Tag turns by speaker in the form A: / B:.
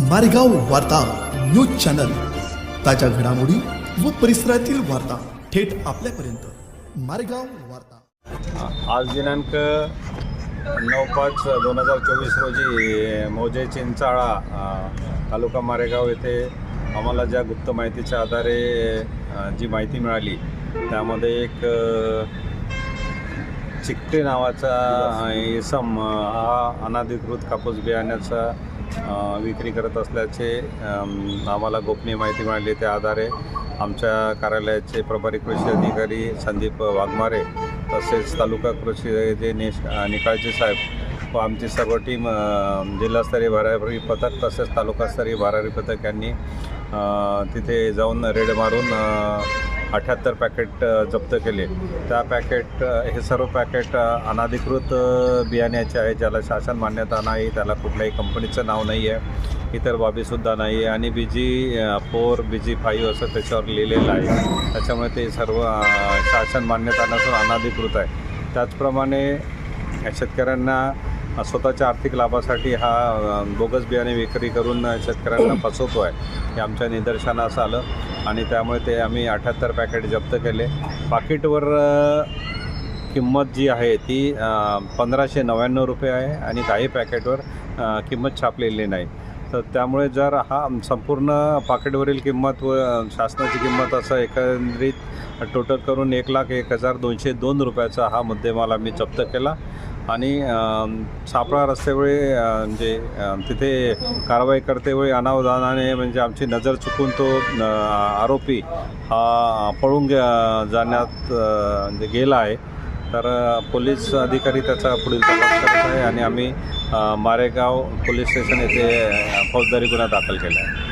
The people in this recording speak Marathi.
A: मारेगाव वार्ता न्यूज चॅनल. ताज्या घडामोडी व परिसरातील वार्ता थेट आपल्यापर्यंत. मारेगाव वार्ता.
B: आज दिनांक नऊ पाच दोन हजार चोवीस रोजी मोजे चिंचाळा तालुका मारेगाव येथे आम्हाला ज्या गुप्त माहितीच्या आधारे जी माहिती मिळाली त्यामध्ये एक चिकटे नावाचा इसम हा अनाधिकृत कापूस बियाण्याचा विक्री करत असल्याचे आम्हाला गोपनीय माहिती मिळाली. त्या आधारे आमच्या कार्यालयाचे प्रभारी कृषी अधिकारी संदीप वाघमारे तसेच तालुका कृषी जे निश निकाळचे साहेब व आमची सर्व टीम जिल्हास्तरीय भरारी पथक तसेच तालुकास्तरीय भरारी पथक यांनी तिथे जाऊन रेड मारून अठ्याहत्तर पॅकेट जप्त केले. त्या पॅकेट हे सर्व पॅकेट अनाधिकृत बियाण्याचे आहे ज्याला शासन मान्यता नाही त्याला कुठल्याही कंपनीचं नाव नाही आहे इतर बाबीसुद्धा नाही आहे आणि बी जी फोर बी जी फाईव्ह असं त्याच्यावर लिहिलेलं आहे. त्याच्यामुळे ते सर्व शासन मान्यता नसून अनाधिकृत आहे. त्याचप्रमाणे शेतकऱ्यांना स्वतःच्या आर्थिक लाभासाठी हा बोगस बियाणे विक्री करून शेतकऱ्यांना फसवतो आहे हे आमच्या निदर्शनास आलं आणि त्यामुळे ते आम्ही अठ्याहत्तर पॅकेट जप्त केले. पाकिटवर किंमत जी आहे ती पंधराशे नव्याण्णव रुपये आहे आणि काही पॅकेटवर किंमत छापलेली नाही. तर त्यामुळे जर हा संपूर्ण पाकिटवरील किंमत व शासनाची किंमत असं एकंदरीत टोटल करून एक लाख एक हजार दोनशे दोन रुपयाचा हा मुद्देमाल आम्ही जप्त केला. आणि सापळा रस्त्यावेळी म्हणजे तिथे कारवाई करतेवेळी अनावधानाने म्हणजे आमची नजर चुकून तो आरोपी हा पळून जाण्यात म्हणजे गेला आहे. तर पोलीस अधिकारी त्याचा पुढील तपास करत आहे आणि आम्ही मारेगाव पोलीस स्टेशन येथे फौजदारी गुन्हा दाखल केला आहे.